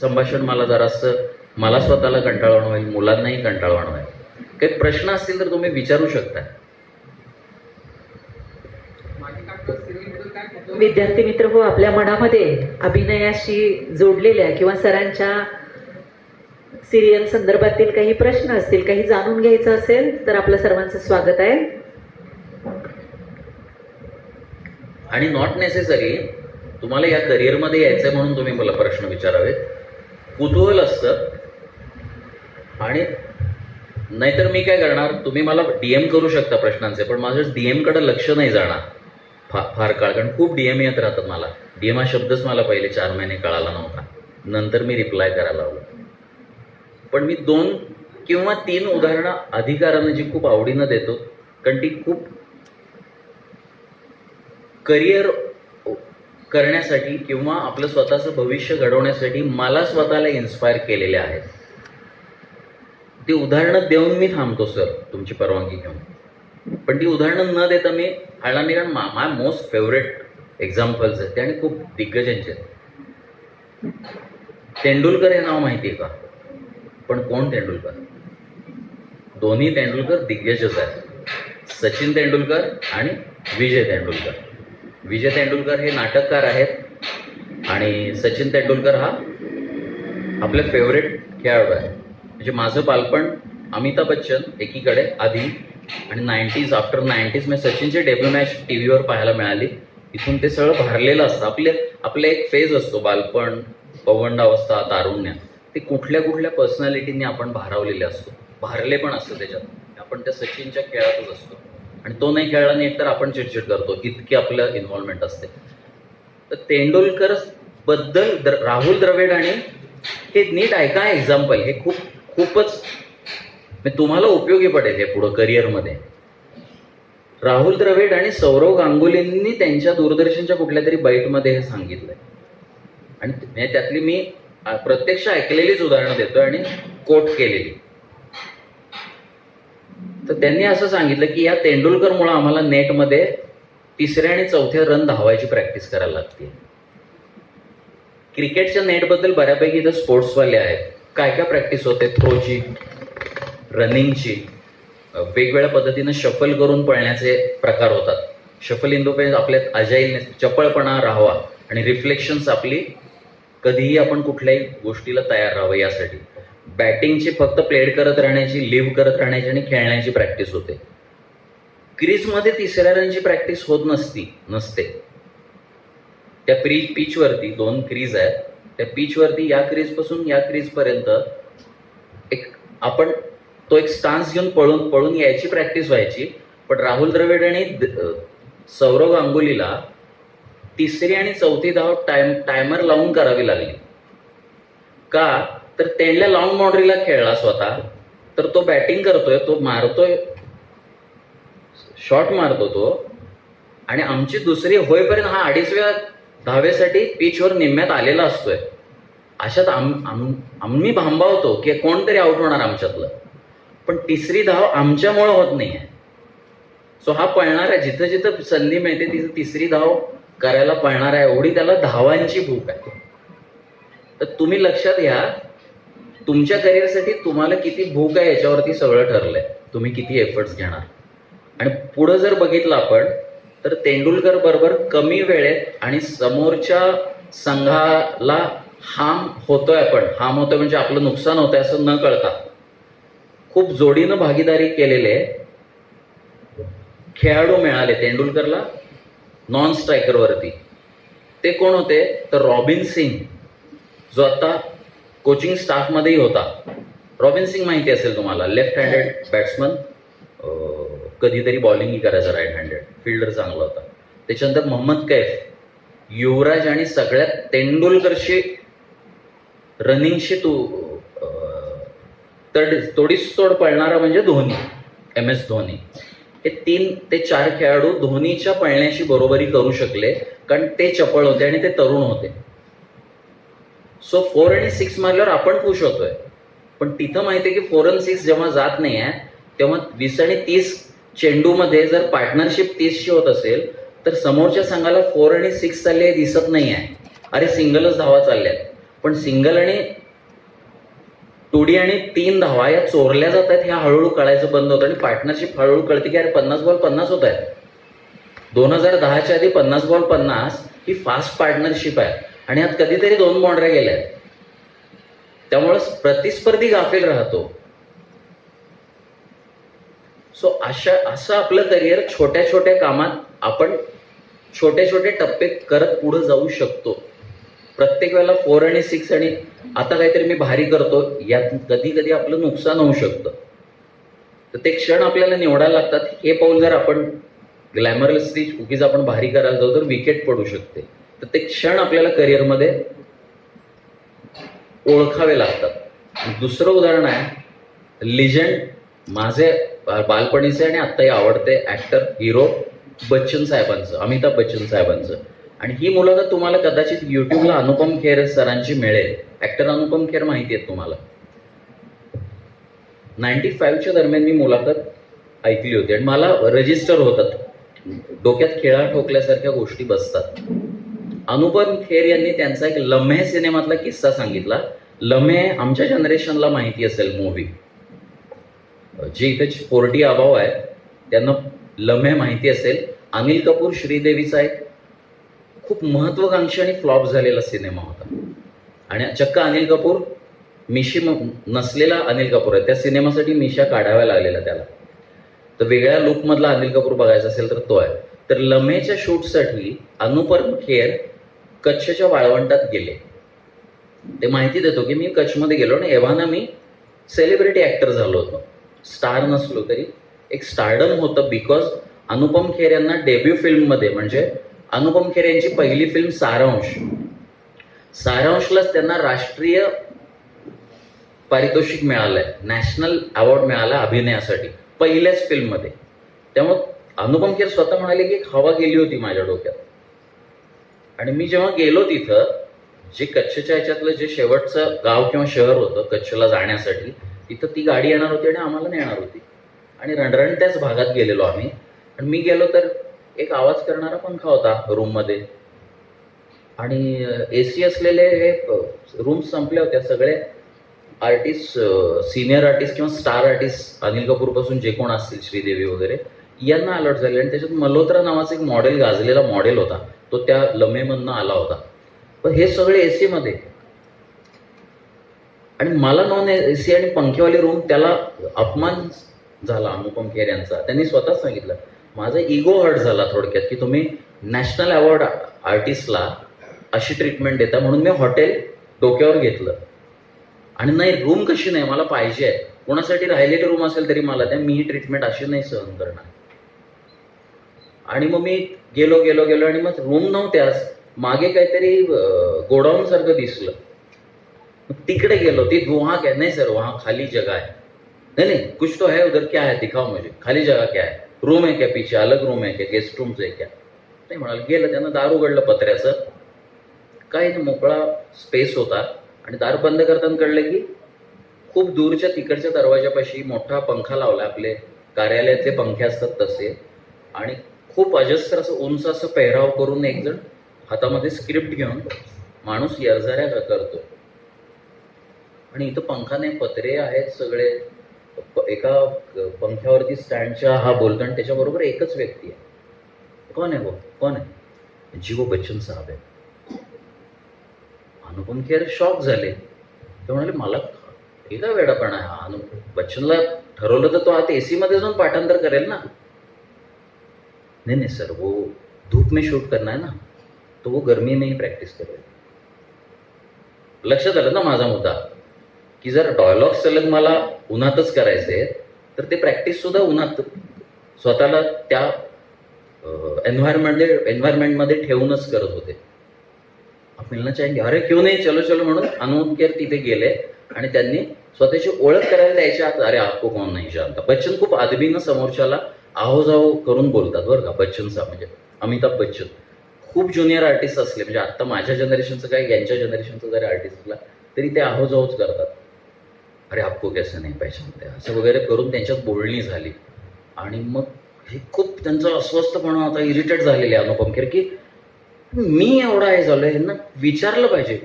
संभाषण मला जरासं मला स्वतःला कंटाळवणं होईल मुलांनाही कंटाळवणं होईल. काही प्रश्न असतील तर तुम्ही विचारू शकता. विद्यार्थी मित्र हो आपल्या मनामध्ये अभिनयाशी जोडलेल्या किंवा सरांच्या सिरियल संदर्भातील काही प्रश्न असतील काही जाणून घ्यायचं असेल तर आपलं सर्वांचं स्वागत आहे. आणि नॉट नेसेसरी तुम्हाला या करिअरमध्ये यायचं म्हणून तुम्ही मला प्रश्न विचारावेत. कुतूहल असतं. आणि नाहीतर मी काय करणार तुम्ही मला डी एम करू शकता प्रश्नांचे पण माझं डी एमकडं लक्ष नाही जाणार. फा फार काळ कारण खूप डी एम येत राहतात मला. डी एम हा शब्दच मला पहिले चार महिने कळाला नव्हता. नंतर मी रिप्लाय करायला लावलो पण मी दोन किंवा तीन उदाहरणं अधिकारानं जी खूप आवडीनं देतो कारण ती खूप करिअर करण्यासाठी किंवा आपलं स्वतःचं भविष्य घडवण्यासाठी मला स्वतःला इन्स्पायर केलेले आहेत. ती उदाहरणं देऊन मी थांबतो सर तुमची परवानगी घेऊन. पण ती उदाहरणं न देता मी हळला नाही कारण माय मोस्ट फेवरेट एक्झाम्पल्स आहेत ते आणि खूप दिग्गजांचे आहेत. तेंडुलकर हे नाव माहिती आहे का? पण कोण तेंडुलकर? दोन्ही तेंडुलकर दिग्गजच आहेत. सचिन तेंडुलकर आणि विजय तेंडुलकर. विजय तेंडुलकर हे नाटककार आहेत. आणि सचिन तेंडुलकर हा आपले फेवरेट खेळाडू आहे. म्हणजे माझं बालपण अमिताभ बच्चन एकीकडे आधी. आणि नाईन्टीज आफ्टर नाईन्टीज मी सचिनची डेब्यू मॅच टी व्हीवर पाहायला मिळाली. इथून ते सगळं भरलेलं असतं. आपले आपले एक फेज असतो बालपण पवंडावस्था तारुण्य. ते कुठल्या कुठल्या पर्सनॅलिटीने आपण भारावलेले असतो? भारले पण असतं त्याच्यात. आपण त्या सचिनच्या खेळातच असतो. आणि तो नाही खेळला नाही एकतर आपण चिडचिड करतो इतकी आपलं इन्व्हॉल्वमेंट असते. तर तेंडुलकरबद्दल द्र राहुल द्रविड आणि हे नीट ऐका एक्झाम्पल हे खूप खूपच तुम्हाला उपयोगी पडेल हे पुढं करिअरमध्ये राहुल द्रविड आणि सौरव गांगुलींनी त्यांच्या दूरदर्शनच्या कुठल्या तरी बाईटमध्ये हे सांगितलंय. आणि म्हणजे त्यातली मी प्रत्यक्ष ऐकलेलीच उदाहरणं देतोय आणि कोट केलेली. तर त्यांनी असं सांगितलं की या तेंडुलकरमुळं आम्हाला नेटमध्ये तिसऱ्या आणि चौथ्या रन धावायची प्रॅक्टिस करायला लागते. क्रिकेटच्या नेटबद्दल बऱ्यापैकी इथं स्पोर्ट्सवाले आहेत. काय काय प्रॅक्टिस होते? थ्रोची रनिंगची वेगवेगळ्या पद्धतीनं शफल करून पळण्याचे प्रकार होतात. शफल इन द आपल्यात अजाईल चपळपणा राहावा आणि रिफ्लेक्शन्स आपली कधीही आपण कुठल्याही गोष्टीला तयार राहावं यासाठी. बॅटिंगची फक्त प्लेड करत राहण्याची लिव्ह करत राहण्याची आणि खेळण्याची प्रॅक्टिस होते. क्रीजमध्ये तिसऱ्या रनची प्रॅक्टिस होत नसती नसते. त्या प्री पिचवरती दोन क्रीज आहेत. त्या पिचवरती या क्रीजपासून या क्रीजपर्यंत एक आपण तो एक स्टान्स घेऊन पळून पळून यायची प्रॅक्टिस व्हायची. पण राहुल द्रविड आणि सौरव गांगुलीला तिसरी आणि चौथी धाव टाइम टायमर लावून करावी लागली. का? तर त्यांना लॉंग बाउंड्रीला खेळला स्वतः. तर तो बॅटिंग करतोय तो मारतोय. शॉट मारतो तो. आणि आमची दुसरी होईपर्यंत हा अडीचव्या धावेसाठी पिचवर निम्म्यात आलेला असतोय. अशात आम आम आम्ही भांबावतो की कोणतरी आउट होणार आमच्यातलं. पण तिसरी धाव आमच्यामुळं होत नाही आहे सो हा पळणारा जिथं जिथं संधी मिळते तिथं तिसरी धाव करायला पळणार आहे. एवढी त्याला धावांची भूक आहे. तर तुम्ही लक्षात घ्या तुमच्या करिअरसाठी तुम्हाला किती भूक आहे याच्यावरती सगळं ठरलंय. तुम्ही किती एफर्ट्स घेणार. आणि पुढं जर बघितलं आपण तर तेंडुलकर बरोबर कमी वेळेत आणि समोरच्या संघाला हाम होतोय आपण. हाम होतोय म्हणजे आपलं नुकसान होतंय असं न कळता. खूप जोडीनं भागीदारी केलेले खेळाडू मिळाले तेंडुलकरला नॉन स्ट्रायकरवरती ते कोण होते? तर रॉबिन सिंग जो आता कोचिंग स्टाफमध्येही होता. रॉबिन सिंग माहिती असेल तुम्हाला लेफ्ट हँडेड बॅट्समन कधीतरी बॉलिंगही करायचा राईट हँडेड फिल्डर चांगला होता. त्याच्यानंतर मोहम्मद कैफ युवराज आणि सगळ्यात तेंडुलकरशी रनिंगशी तू तड तोडीस तोड पळणारा म्हणजे धोनी एम एस धोनी. हे तीन ते चार खेळाडू धोनीच्या पळण्याशी बरोबरी करू शकले कारण ते चपळ होते आणि ते तरुण होते. सो फोर आणि सिक्स मारल्यावर आपण खुश होतोय. पण तिथं माहिती आहे की फोर आणि सिक्स जेव्हा जात नाही आहे तेव्हा वीस आणि तीस चेंडूमध्ये जर पार्टनरशिप तीसची होत असेल तर समोरच्या संघाला फोर आणि सिक्स चालले दिसत नाही आहे अरे सिंगलच धावा चालल्यात. पण सिंगल आणि टोडी आणि तीन धावा या चोरल्या जात आहेत ह्या हळूहळू कळायचं बंद होतं. आणि पार्टनरशिप हळूहळू कळते की अरे पन्नास बॉल पन्नास होत आहे दोन हजार दहाच्या आधी पन्नास बॉल पन्नास ही फास्ट पार्टनरशिप आहे. आणि यात कधीतरी दोन बाउंड्र्या गेल्या. आहेत त्यामुळे प्रतिस्पर्धी गाफील राहतो. सो अशा असं आपलं करिअर छोट्या छोट्या कामात आपण छोटे छोटे टप्पे करत पुढे जाऊ शकतो. प्रत्येक वेळेला फोर आणि सिक्स आणि आता काहीतरी मी भारी करतो यात कधी कधी आपलं नुकसान होऊ शकतं. तर ते क्षण आपल्याला निवडायला लागतात. हे पाऊल जर आपण ग्लॅमरसली चुकीज आपण भारी करायला जाऊ तर विकेट पडू शकते. तर ते क्षण आपल्याला करिअरमध्ये ओळखावे लागतात. दुसरं उदाहरण आहे लिजंड माझे बालपणीचे आणि आत्ताही आवडते ॲक्टर हिरो बच्चन साहेबांचं अमिताभ बच्चन साहेबांचं. आणि ही मुलाखत तुम्हाला कदाचित युट्यूबला अनुपम खेर सरांची मिळेल. ॲक्टर अनुपम खेर माहिती आहेत तुम्हाला. नाईन्टी फाईव्हच्या दरम्यान मी मुलाखत ऐकली होती. आणि मला रजिस्टर होतात. डोक्यात खेळा ठोकल्यासारख्या गोष्टी बसतात. अनुपम खेर यांनी त्यांचा एक लम्हे सिनेमातला किस्सा सांगितला. लम्हे आमच्या जनरेशनला माहिती असेल मूवी जे इथे फोर्टी अभाव आहे त्यांना लम्हे माहिती असेल. अनिल कपूर श्रीदेवीचा एक खूप महत्वाकांक्षी आणि फ्लॉप झालेला सिनेमा होता. आणि चक्क अनिल कपूर मिशी नसलेला अनिल कपूर आहे. त्या सिनेमासाठी मिशा काढाव्या लागलेल्या त्याला. तर वेगळ्या लुकमधला अनिल कपूर बघायचा असेल तर तो आहे. तर लम्हेच्या शूटसाठी अनुपम खेर कच्छच्या वाळवंटात गेले. ते माहिती देतो की मी कच्छमध्ये गेलो आणि एव्हाना मी सेलिब्रिटी ॲक्टर झालो होतो. स्टार नसलो तरी. एक स्टारडम होतं बिकॉज अनुपम खेर यांना डेब्यू फिल्ममध्ये म्हणजे अनुपम खेर यांची पहिली फिल्म सारांश. सारांशलाच त्यांना राष्ट्रीय पारितोषिक मिळालंय. नॅशनल अवॉर्ड मिळाला अभिनयासाठी पहिल्याच फिल्ममध्ये त्यामुळे अनुपम खेर स्वतः म्हणाले की एक हवा गेली होती माझ्या डोक्यात. आणि मी जेव्हा गेलो तिथं जे कच्छच्या ह्याच्यातलं जे शेवटचं गाव किंवा शहर होतं कच्छला जाण्यासाठी तिथं ती गाडी येणार होती आणि आम्हाला नेणार होती. आणि रणरणत्याच भागात गेलेलो आम्ही. आणि मी गेलो तर एक आवाज करणारा पंखा होता रूममध्ये. आणि ए सी असलेले हे रूम्स संपल्या होत्या. सगळे आर्टिस्ट सिनियर आर्टिस्ट किंवा स्टार आर्टिस्ट अनिल कपूरपासून जे कोण असतील श्रीदेवी वगैरे यांना अलर्ट झाले आणि त्याच्यात मल्होत्रा नावाचा एक मॉडेल गाजलेला मॉडेल होता. तो त्या लमेमधनं आला होता. पण हे सगळे ए सीमध्ये आणि मला नॉन ए सी आणि पंखेवाली रूम त्याला अपमान झाला अनुपम खेर यांचा. त्यांनी स्वतःच सांगितलं माझा इगो हर्ट झाला थोडक्यात की तुम्ही नॅशनल अवॉर्ड आर्टिस्टला अशी ट्रीटमेंट देता म्हणून मी हॉटेल डोक्यावर घेतलं. आणि नाही रूम कशी नाही मला पाहिजे आहे. कोणासाठी राहिलेली रूम असेल तरी मला त्या मी ही ट्रीटमेंट अशी नाही सहन करणार. आणि मग मी गेलो गेलो गेलो आणि मग रूम नव्हत्याच. मागे काहीतरी गोडाऊन सारखं दिसलं. तिकडे गेलो ती गुहा क्या नाही सर वहाँ खाली जगह है नहीं नहीं कुछ तो है उधर क्या है दिखाओ मुझे. खाली जगह क्या है? रूम है क्या पीछे? अलग रूम है क्या? गेस्ट रूम्स आहे क्या? नाही म्हणाल गेलं त्यानं दार उघडलं पत्र्याचं. काही नाही मोकळा स्पेस होता. आणि दार बंद करताना कळलं की खूप दूरच्या तिकडच्या दरवाजापाशी मोठा पंखा लावला आपले कार्यालयातले पंखे असतात तसे. आणि खूप अजस्त्र असं उंच असं पेहराव करून एक जण हातामध्ये स्क्रिप्ट घेऊन माणूस यरझाऱ्या करतो. आणि इथं पंखा नाही पत्रे आहेत सगळे. एका पंख्यावरती स्टँडच्या हा बोलतो आणि त्याच्याबरोबर एकच व्यक्ती आहे. कोण आहे वो कोण आहे? जीवो बच्चन साहेब आहे अनुपम खेर शॉक झाले. ते म्हणाले मला एका काय वेडापणा आहे. हा अनु बच्चनला ठरवलं तर तो आता एसी मध्ये जाऊन पाठांतर करेल ना? नहीं नहीं सर वो धूप में शूट करना है ना तो वो गर्मी में ही प्रॅक्टिस करेल लक्षात आलं ना माझा मुद्दा। की जर डायलॉग सलग मला उन्हातच करायचे तर ते प्रॅक्टिस सुद्धा उन्हात. स्वतःला त्या एन्व्हायरमेंट एन्व्हायरमेंटमध्ये ठेवूनच करत होते. मिळणं मिलना चाहेंगे? अरे क्यों नाही? चलो चलो म्हणून अनुप केर तिथे गेले आणि त्यांनी स्वतःची ओळख करायला द्यायच्या आत अरे आपको कोण नाही जानता? बच्चन खूप आदबीनं समोरच्याला आहो जाओ करून बोलतात बरं का बच्चनचा म्हणजे. अमिताभ बच्चन. खूप ज्युनियर आर्टिस्ट असले म्हणजे आत्ता माझ्या जनरेशनचं काय यांच्या जनरेशनचं जरी आर्टिस्ट असला तरी ते आहो करतात. अरे आपको कसं नाही पैशामध्ये असं वगैरे करून त्यांच्यात बोलणी झाली. आणि मग हे खूप त्यांचं अस्वस्थपणा आता इरिटेट झालेले अनुपम खेर की मी एवढा हे झालो यांना विचारलं पाहिजे.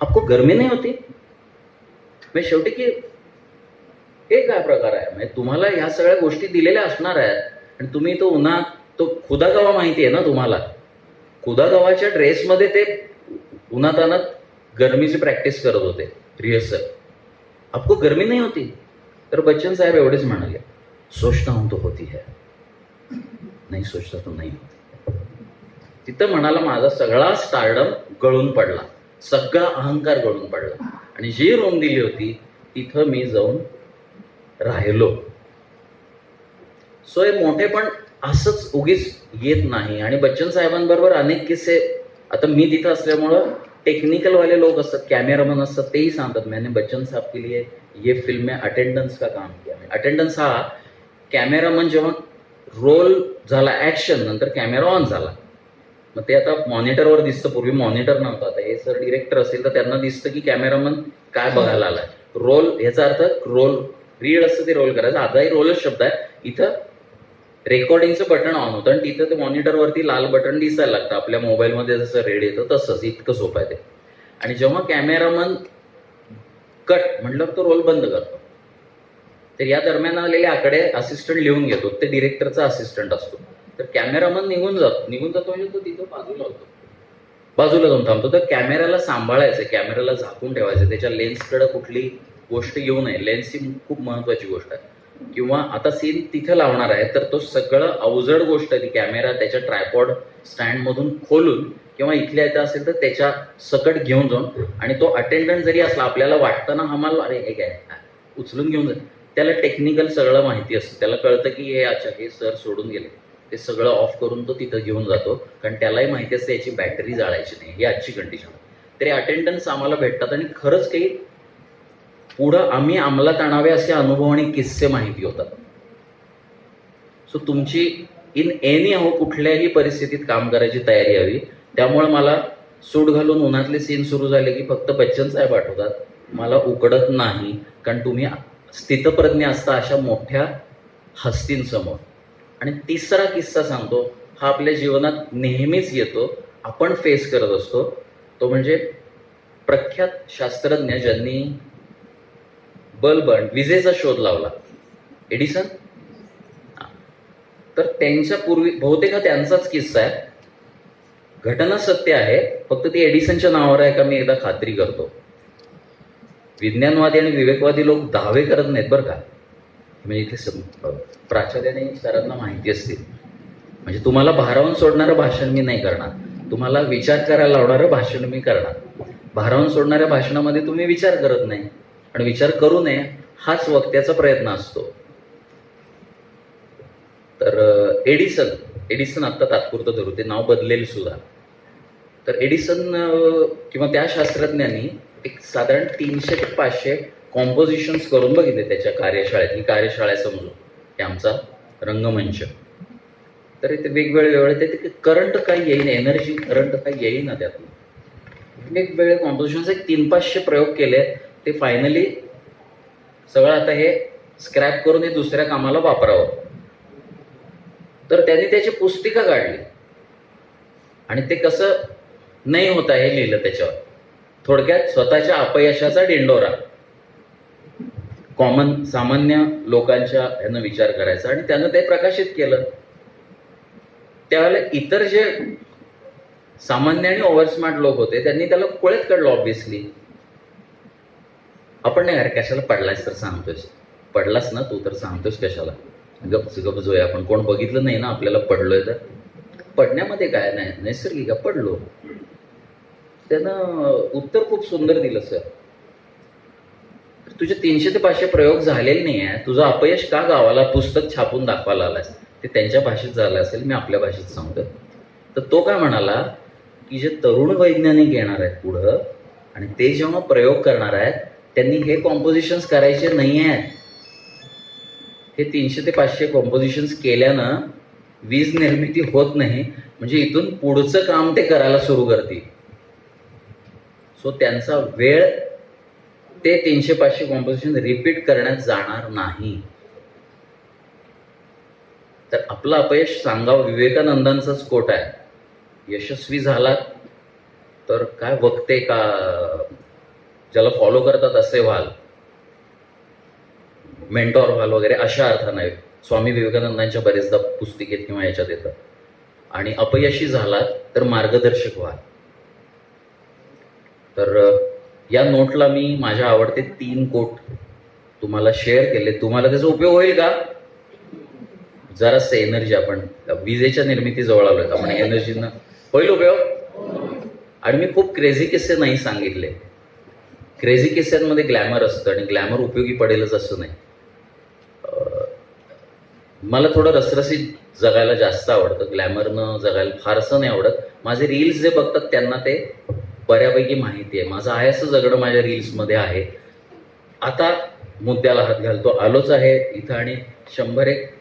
आपको गर्मी नाही होती? म्हणजे शेवटी की हे काय प्रकार आहे? म्हणजे तुम्हाला ह्या सगळ्या गोष्टी दिलेल्या असणार आहेत आणि तुम्ही तो उन्हात तो खुदागवा माहिती आहे ना तुम्हाला? खुदागवाच्या ड्रेसमध्ये ते उन्हातानात गरमीची प्रॅक्टिस करत होते रिहर्सल आपको गर्मी नाही होती? तर बच्चन साहेब एवढेच म्हणाले सोचता हूं तो होती है. नाही सोचता तो नाही होती तिथं म्हणाला माझा सगळा स्टार्डम गळून पडला. सगळा अहंकार गळून पडला. आणि जी रूम दिली होती तिथं मी जाऊन राहिलो. सो हे मोठे पण असंच उगीच येत नाही. आणि बच्चन साहेबांबरोबर अनेक किस्से आता मी तिथं असल्यामुळं टेक्निकल वाले लोक असतात कॅमेरामन असतात तेही सांगतात मैंने बच्चन साहब के लिए ये फिल्म में अटेंडन्स का काम किया. अटेंडन्स हा कॅमेरामन जेव्हा रोल झाला ॲक्शन नंतर कॅमेरा ऑन झाला. मग ते आता मॉनिटरवर दिसतं पूर्वी मॉनिटर नव्हतं. आता हे सर डिरेक्टर असेल तर त्यांना दिसतं की कॅमेरामन काय बघायला आलाय. रोल ह्याचा अर्थ रोल रीड असतं ते रोल करायचं. आताही रोलच शब्द आहे. इथं रेकॉर्डिंगचं बटन ऑन होतं आणि तिथं ते मॉनिटरवरती लाल बटन दिसायला लागतं. आपल्या मोबाईलमध्ये जसं रेड येतं तसंच. इतकं सोपं आहे ते. आणि जेव्हा कॅमेरामन कट म्हटलं तो रोल बंद करतो. तर या दरम्यान आलेले आकडे असिस्टंट लिहून घेतो. ते डिरेक्टरचा असिस्टंट असतो. तर कॅमेरामन निघून जातो. निघून जातो म्हणजे तो तिथं बाजूला होतो. बाजूला जाऊन थांबतो. तर कॅमेराला सांभाळायचं कॅमेराला झाकून ठेवायचं त्याच्या लेन्सकडे कुठली गोष्ट येऊ नये. लेन्स ही खूप महत्वाची गोष्ट आहे. किंवा आता सीन तिथं लावणार आहे तर तो सगळं अवजड गोष्ट ती कॅमेरा त्याच्या ट्रायपॉड स्टँडमधून खोलून किंवा इथल्या इथं असेल तर त्याच्या सकट घेऊन जाऊन आणि तो अटेंडंट जरी असला आपल्याला वाटतं ना आम्हाला अरे हे काय? उचलून घेऊन जा. त्याला टेक्निकल सगळं माहिती असतं. त्याला कळतं की हे अच्छा हे सर सोडून गेले. ते सगळं ऑफ करून तो तिथं घेऊन जातो. कारण त्यालाही माहिती असते याची बॅटरी जाळायची नाही. ही आजची कंडिशन तरी अटेंडन्स आम्हाला भेटतात आणि खरंच काही पुढं आम्ही अंमलात आणावे असे अनुभव आणि किस्से माहिती होतात. सो तुमची इन एनी हो कुठल्याही परिस्थितीत काम करायची तयारी हवी. त्यामुळे मला सूट घालून उन्हातले सीन सुरू झाले की फक्त बच्चन साहेब आठवतात मला उकडत नाही कारण तुम्ही स्थितप्रज्ञ असता अशा मोठ्या हस्तींसमोर. आणि तिसरा किस्सा सांगतो हा आपल्या जीवनात नेहमीच येतो आपण फेस करत असतो. तो म्हणजे प्रख्यात शास्त्रज्ञ ज्यांनी बल्ब विजेचा शोध लावला. एडिसन? तर त्यांच्या पूर्वी बहुतेक हा त्यांचाच किस्सा आहे. घटना सत्य आहे फक्त ती एडिसनच्या नावावर आहे का मी एकदा खात्री करतो. विज्ञानवादी आणि विवेकवादी लोक दावे करत नाहीत बरं का. म्हणजे इथे प्राचार्याने सरांना माहिती असतील म्हणजे तुम्हाला भारावून सोडणारं भाषण मी नाही करणार. तुम्हाला विचार करायला लावणारं भाषण मी करणार. भारावून सोडणाऱ्या भाषणामध्ये तुम्ही विचार करत नाही. आणि विचार करू नये हाच वक्त्याचा प्रयत्न असतो. तर एडिसन एडिसन आत्ता तात्पुरतं धरू ते नाव बदलेल सुद्धा. तर एडिसन किंवा त्या शास्त्रज्ञांनी एक साधारण तीनशे ते पाचशे कॉम्पोजिशन्स करून बघितले त्याच्या कार्यशाळेत म्हणजे ही कार्यशाळा समजू हे आमचा रंगमंच. तर इथे वेगवेगळे वेगळे ते करंट काही येईन एनर्जी करंट काही येईना त्यातून. वेगवेगळे कॉम्पोजिशन्स एक तीन पाचशे प्रयोग केले ते फायनली सगळं आता हे स्क्रॅप करून हे दुसऱ्या कामाला वापरावं. तर त्यांनी त्याची पुस्तिका काढली. आणि ते कसं नाही होत आहे हे लिहिलं त्याच्यावर. थोडक्यात स्वतःच्या अपयशाचा डिंडोरा. कॉमन सामान्य लोकांच्या ह्यानं विचार करायचा आणि त्यानं ते प्रकाशित केलं. त्यावेळेला इतर जे सामान्य आणि ओव्हरस्मार्ट लोक होते त्यांनी त्याला कोळेत काढलं ऑब्विसली आपण नाही अरे कशाला पडलायस तर सांगतोयस. पडलास ना तू तर सांगतोयस कशाला. गप जो आहे आपण कोण बघितलं नाही ना आपल्याला पडलोय तर? पडण्यामध्ये काय नाही नैसर्गिक पडलो. त्यानं उत्तर खूप सुंदर दिलं सर. तुझे तीनशे ते पाचशे प्रयोग झालेले नाही आहे. तुझं अपयश का गावाला पुस्तक छापून दाखवायला आलास ते त्यांच्या भाषेत झालं असेल मी आपल्या भाषेत सांगतो. तर तो काय म्हणाला की जे तरुण वैज्ञानिक येणार आहेत पुढं आणि ते जेव्हा प्रयोग करणार आहेत त्यांनी हे कॉम्पोजिशन्स करायचे नाही आहेत हे तीनशे ते पाचशे कॉम्पोजिशन्स केल्यानं वीज निर्मिती होत नाही. म्हणजे इथून पुढचं काम ते करायला सुरू करतील. सो त्यांचा वेळ ते तीनशे पाचशे कॉम्पोजिशन रिपीट करण्यात जाणार नाही. तर आपलं अपयश सांगावं विवेकानंदांचाच कोट आहे. यशस्वी झालात तर काय वक्ते का ज्याला फॉलो करतात असे व्हाल मेंटॉर व्हाल वगैरे अशा अर्थानं स्वामी विवेकानंदांच्या बरेचदा पुस्तिकेत किंवा याच्यात येतात आणि अपयशी झालात तर मार्गदर्शक व्हाल. तर या नोटला मी माझ्या आवडते तीन कोट तुम्हाला शेअर केले. तुम्हाला त्याचा उपयोग होईल का? जरासं एनर्जी आपण विजेच्या निर्मितीजवळ आलोय आपण. एनर्जीनं होईल उपयोग? आणि मी खूप क्रेझी किस्से नाही सांगितले. क्रेझी किस्स्यांमध्ये ग्लॅमर असतं आणि ग्लॅमर उपयोगी पडेलच असं नाही. मला थोडं रसरसीत जगायला जास्त आवडतं. ग्लॅमरनं जगायला फारसं नाही आवडत. माझे रील्स जे बघतात त्यांना ते बऱ्यापैकी माहिती आहे. माझं आहे असं जगणं माझ्या रील्समध्ये आहे. आता मुद्द्याला हात घालतो. आलोच आहे इथं आणि शंभर एक